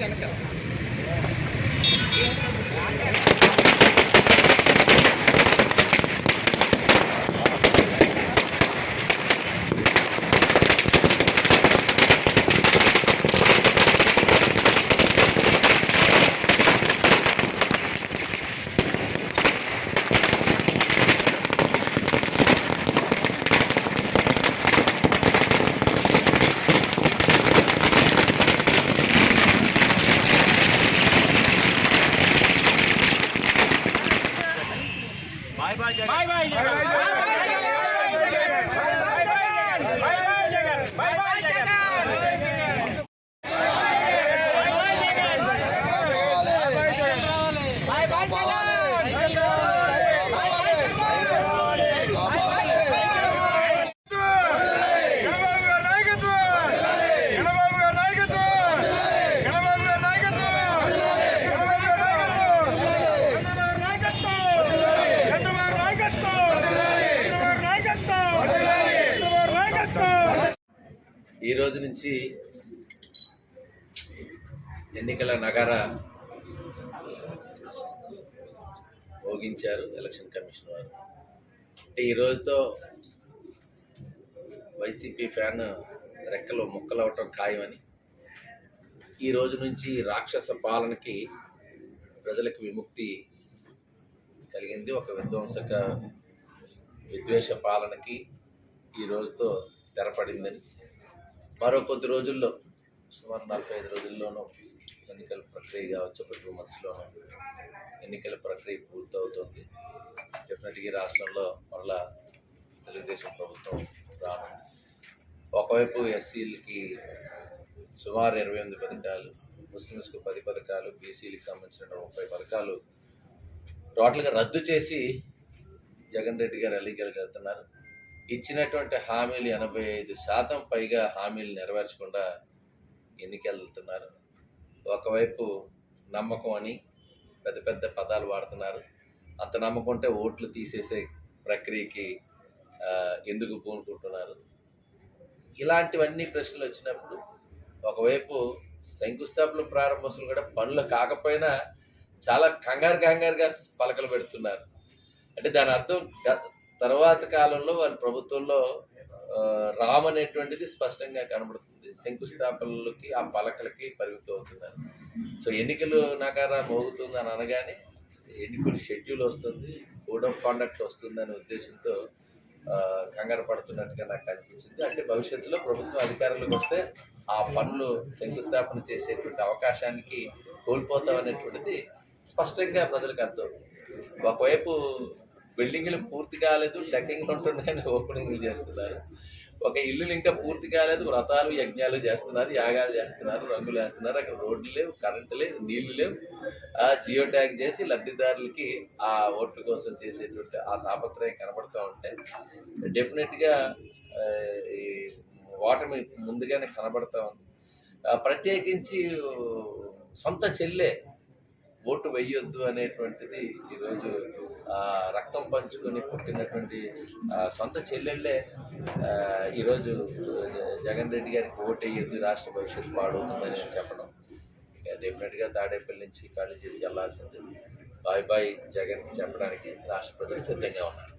Sound తప్ప ఈ రోజు నుంచి ఎన్నికల నగర భోగించారు ఎలక్షన్ కమిషన్ వారు. అంటే ఈ రోజుతో వైసీపీ ఫ్యాన్ రెక్కలు ముక్కలవటం ఖాయమని ఈ రోజు నుంచి రాక్షస పాలనకి ప్రజలకు విముక్తి కలిగింది. ఒక విధ్వంసక విద్వేష పాలనకి ఈ రోజుతో తెరపడిందని మరో కొద్ది రోజుల్లో సుమారు నలభై ఐదు రోజుల్లోనూ ఎన్నికల ప్రక్రియ కావచ్చు ఒక టూ మంత్స్లోనూ ఎన్నికల ప్రక్రియ పూర్తవుతుంది. డెఫినెట్గా రాష్ట్రంలో మరలా తెలుగుదేశం ప్రభుత్వం రాను ఒకవైపు ఎస్సీలకి సుమారు ఇరవై ఎనిమిది పథకాలు ముస్లిమ్స్కు పది పథకాలు బీసీలకు సంబంధించిన ముప్పై పథకాలు టోటల్గా రద్దు చేసి జగన్ రెడ్డి గారు ఎన్నికలకు ఇచ్చినటువంటి హామీలు ఎనభై ఐదు శాతం పైగా హామీలు నెరవేర్చకుండా ఎన్నికెళ్తున్నారు. ఒకవైపు నమ్మకం అని పెద్ద పెద్ద పదాలు వాడుతున్నారు. అంత నమ్మకం ఉంటే ఓట్లు తీసేసే ప్రక్రియకి ఎందుకు పూనుకుంటున్నారు? ఇలాంటివన్నీ ప్రశ్నలు వచ్చినప్పుడు ఒకవైపు శంకుస్థాపన ప్రారంభోత్సవం కూడా పనులు కాకపోయినా చాలా కంగారు కంగారుగా పలకలు పెడుతున్నారు. అంటే దాని అర్థం తర్వాత కాలంలో వారి ప్రభుత్వంలో రామ్ అనేటువంటిది స్పష్టంగా కనబడుతుంది. శంకుస్థాపనలకి ఆ పలకలకి పరిమితం అవుతున్నారు. సో ఎన్నికలు నాకారా మోగుతుంది అని అనగానే ఎన్నికల షెడ్యూల్ వస్తుంది కోడ్ ఆఫ్ కాండక్ట్ వస్తుంది అనే ఉద్దేశంతో కంగారు పడుతున్నట్టుగా నాకు అనిపించింది. అంటే భవిష్యత్తులో ప్రభుత్వం అధికారంలోకి వస్తే ఆ పనులు శంకుస్థాపన చేసేటువంటి అవకాశానికి కోల్పోతాం అనేటువంటిది స్పష్టంగా ప్రజలకు అర్థం ఒకవైపు బిల్డింగ్లు పూర్తి కాలేదు డెక్కింగ్లు ఉంటుండగానే ఓపెనింగ్లు చేస్తున్నారు. ఒక ఇల్లులు ఇంకా పూర్తి కాలేదు వ్రతాలు యజ్ఞాలు చేస్తున్నారు యాగాలు చేస్తున్నారు రంగులు వేస్తున్నారు. అక్కడ రోడ్లు లేవు కరెంటు లేదు నీళ్ళు లేవు. ఆ జియో ట్యాగ్ చేసి లబ్ధిదారులకి ఆ ఓట్ల కోసం చేసేటువంటి ఆ తాపత్రయం కనబడుతూ ఉంటే డెఫినెట్గా ఈ ఓటమి ముందుగానే కనబడుతూ ఉంది. ప్రత్యేకించి సొంత చెల్లె ఓటు వెయ్యొద్దు అనేటువంటిది ఈరోజు రక్తం పంచుకొని పుట్టినటువంటి సొంత చెల్లెళ్ళే ఈరోజు జగన్ రెడ్డి గారికి ఓటు వేయొద్దు రాష్ట్ర భవిష్యత్తు పాడవుతుందని చెప్పడం. ఇక డెఫినెట్గా తాడేపల్లి నుంచి ఖాళీ చేసి వెళ్ళాల్సింది. బాయ్ బాయ్ జగన్కి చెప్పడానికి రాష్ట్ర ప్రజలు సిద్ధంగా ఉన్నారు.